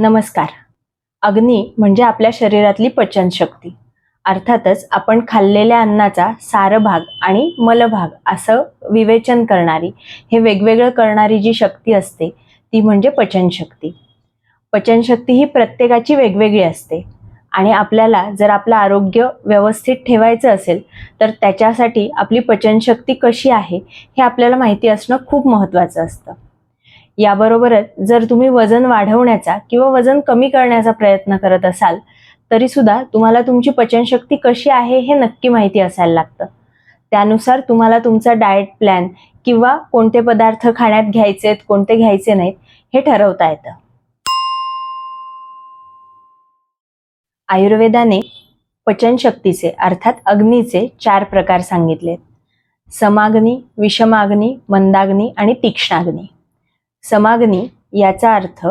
नमस्कार. अग्नी म्हणजे आपल्या शरीरातली पचनशक्ती अर्थातच आपण खाल्लेल्या अन्नाचा सारभाग आणि मलभाग असं विवेचन करणारी हे वेगवेगळं करणारी जी शक्ती असते ती म्हणजे पचनशक्ती पचनशक्ती ही प्रत्येकाची वेगवेगळी असते आणि आपल्याला जर आपलं आरोग्य व्यवस्थित ठेवायचं असेल तर त्याच्यासाठी आपली पचनशक्ती कशी आहे हे आपल्याला माहिती असणं खूप महत्त्वाचं असतं. याबरोबरच जर तुम्ही वजन वाढवण्याचा किंवा वजन कमी करण्याचा प्रयत्न करत असाल तरी सुद्धा तुम्हाला तुमची पचनशक्ती कशी आहे हे नक्की माहिती असायला लागतं. त्यानुसार तुम्हाला तुमचा डाएट प्लॅन किंवा कोणते पदार्थ खाण्यात घ्यायचेत कोणते घ्यायचे नाहीत हे ठरवता येतं. आयुर्वेदाने पचनशक्तीचे अर्थात अग्नीचे चार प्रकार सांगितलेत. समाग्नी विषमाग्नी मंदाग्नी आणि तीक्ष्णाग्नी. समाग्नी याचा अर्थ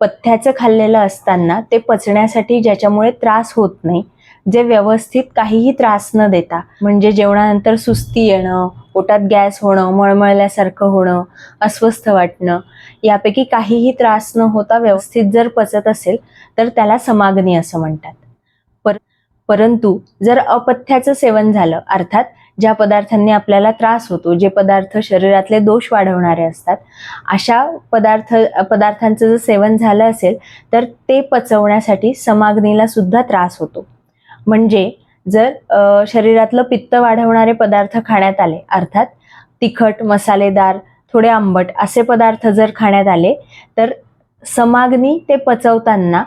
पथ्याचं खाल्लेलं असताना ते पचण्यासाठी ज्याच्यामुळे त्रास होत नाही जे व्यवस्थित काहीही त्रास न देता म्हणजे जेवणानंतर सुस्ती येणं पोटात गॅस होणं मळमळल्यासारखं होणं अस्वस्थ वाटणं यापैकी काहीही त्रास न होता व्यवस्थित जर पचत असेल तर त्याला समाग्नी असं म्हणतात. पर परंतु जर अपथ्याचं सेवन झालं अर्थात ज्या पदार्थांनी आपल्याला त्रास होतो जे पदार्थ शरीरातले दोष वाढवणारे असतात अशा पदार्थ पदार्थांचं जर सेवन झालं असेल तर ते पचवण्यासाठी समाग्नीला सुद्धा त्रास होतो. म्हणजे जर शरीरातलं पित्त वाढवणारे पदार्थ खाण्यात आले अर्थात तिखट मसालेदार थोडे आंबट असे पदार्थ जर खाण्यात आले तर समाग्नी ते पचवताना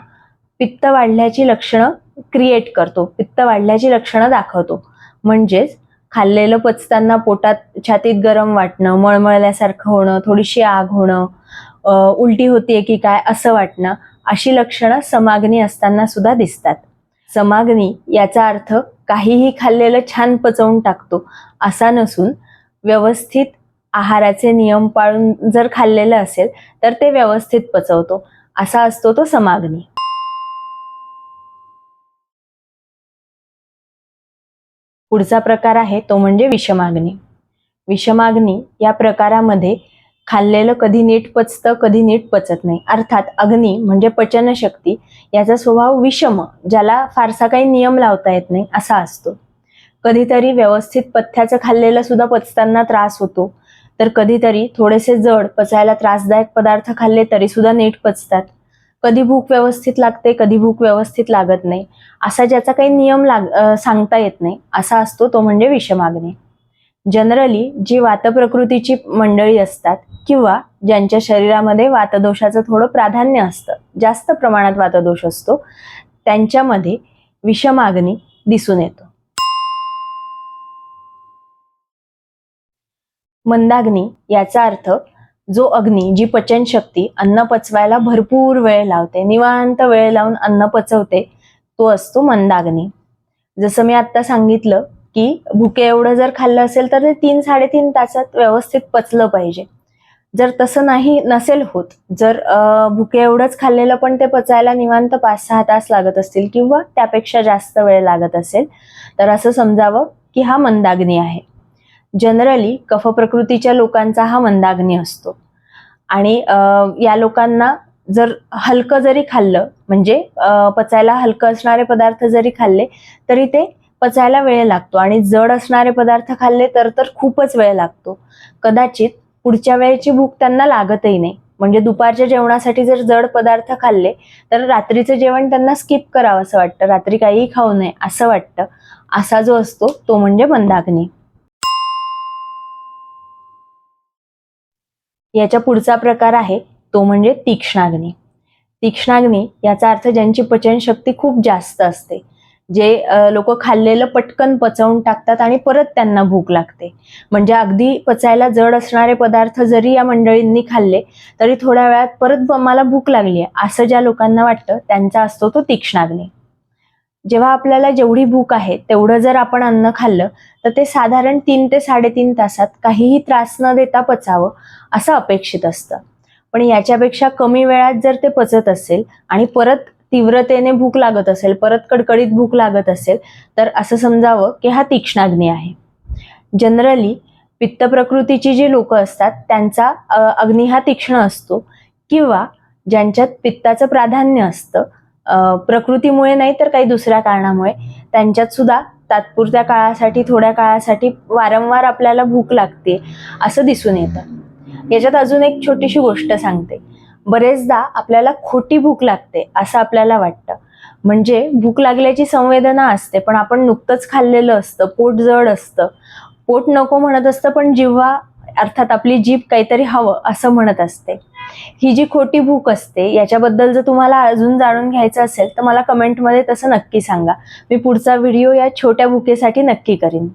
पित्त वाढल्याची लक्षणं क्रिएट करतो पित्त वाढल्याची लक्षणं दाखवतो. म्हणजेच खाल्लेलं पचताना पोटात छातीत गरम वाटणं मळमळल्यासारखं होणं थोडीशी आग होणं उलटी होतीये की काय असं वाटणं अशी लक्षणं समाग्नी असताना सुद्धा दिसतात. समाग्नी याचा अर्थ काहीही खाल्लेलं छान पचवून टाकतो असा नसून व्यवस्थित आहाराचे नियम पाळून जर खाल्लेलं असेल तर ते व्यवस्थित पचवतो असा असतो तो समाग्नी. पुढचा प्रकार आहे तो म्हणजे विषमाग्नी विषमाग्नी या प्रकारामध्ये खाल्लेलं कधी नीट पचतं कधी नीट पचत नाही. अर्थात अग्नी म्हणजे पचनशक्ती याचा स्वभाव विषम ज्याला फारसा काही नियम लावता येत नाही असा असतो. कधीतरी व्यवस्थित पथ्याचं खाल्लेलं सुद्धा पचताना त्रास होतो. तर कधीतरी थोडेसे जड पचायला त्रासदायक पदार्थ खाल्ले तरी सुद्धा नीट पचतात. कधी भूक व्यवस्थित लागते कधी भूक व्यवस्थित लागत नाही. असा ज्याचा काही नियम लाग सांगता येत नाही असा असतो तो म्हणजे विषमाग्नी जनरली जी वातप्रकृतीची मंडळी असतात किंवा ज्यांच्या शरीरामध्ये वातदोषाचं थोडं प्राधान्य असतं जास्त प्रमाणात वातदोष असतो त्यांच्यामध्ये विषमाग्नी दिसून येतो. मंदाग्नी याचा अर्थ जो अग्नी जी पचनशक्ती अन्न पचवायला भरपूर वेळ लावते. निवांत वेळ लावून अन्न पचवते तो असतो मंदाग्नी. जसं मी आत्ता सांगितलं की भुके एवढं जर खाल्लं असेल तर ते तीन साडेतीन तासात व्यवस्थित पचलं पाहिजे. जर तसं नाही नसेल होत जर भुके एवढंच खाल्लेलं पण ते पचायला निवांत पाच सहा तास लागत असतील किंवा त्यापेक्षा जास्त वेळ लागत असेल तर असं समजावं की हा मंदाग्नी आहे. जनरली कफ प्रकृतीच्या लोकांचा हा मंदाग्नी असतो. आणि या लोकांना जर हलकं जरी खाल्लं म्हणजे पचायला हलकं असणारे पदार्थ जरी खाल्ले तरी ते पचायला वेळ लागतो. आणि जड असणारे पदार्थ खाल्ले तर तर खूपच वेळ लागतो. कदाचित पुढच्या वेळेची भूक त्यांना लागतही नाही. म्हणजे दुपारच्या जेवणासाठी जर जड पदार्थ खाल्ले तर रात्रीचं जेवण त्यांना स्किप करावं असं वाटतं. रात्री काहीही खाऊ नये असं वाटतं. असा जो असतो तो म्हणजे मंदाग्नी. याच्या पुढचा प्रकार आहे तो म्हणजे तीक्ष्णाग्नी. तीक्ष्णाग्नी याचा अर्थ ज्यांची पचनशक्ती खूप जास्त असते जे लोक खाल्लेलं पटकन पचवून टाकतात आणि परत त्यांना भूक लागते. म्हणजे अगदी पचायला जड असणारे पदार्थ जरी या मंडळींनी खाल्ले तरी थोड्या वेळात परत मला भूक लागली आहे असं ज्या लोकांना वाटतं त्यांचा असतो तो तीक्ष्णाग्नी. जेव्हा आपल्याला जेवढी भूक आहे तेवढं जर आपण अन्न खाल्लं तर ते साधारण तीन ते साडेतीन तासात काहीही त्रास न देता पचावं असं अपेक्षित असतं. पण याच्यापेक्षा कमी वेळात जर ते पचत असेल आणि परत तीव्रतेने भूक लागत असेल परत कडकडीत भूक लागत असेल तर असं समजावं की हा तीक्ष्णाग्नी आहे. जनरली पित्त प्रकृतीची जी लोक असतात त्यांचा अग्नी हा तीक्ष्ण असतो किंवा ज्यांच्यात पित्ताचं प्राधान्य असतं प्रकृतीमुळे नाही तर काही दुसऱ्या कारणामुळे. त्यांच्यात सुद्धा तात्पुरत्या काळासाठी थोड्या काळासाठी वारंवार आपल्याला भूक लागते असं दिसून येतं. याच्यात अजून एक छोटीशी गोष्ट सांगते. बरेचदा आपल्याला खोटी भूक लागते असं आपल्याला वाटतं. म्हणजे भूक लागल्याची संवेदना असते पण आपण नुकतंच खाल्लेलं असतं पोट जड असतं. पोट नको म्हणत असतं पण जिव्हा अर्थात आपली जीभ काहीतरी हवं असं म्हणत असते. ही जी खोटी भूक असते याच्याबद्दल जर तुम्हाला अजून जाणून घ्यायचं असेल तर मला कमेंटमध्ये तसं नक्की सांगा. मी पुढचा व्हिडिओ या छोट्या भुकेसाठी नक्की करीन.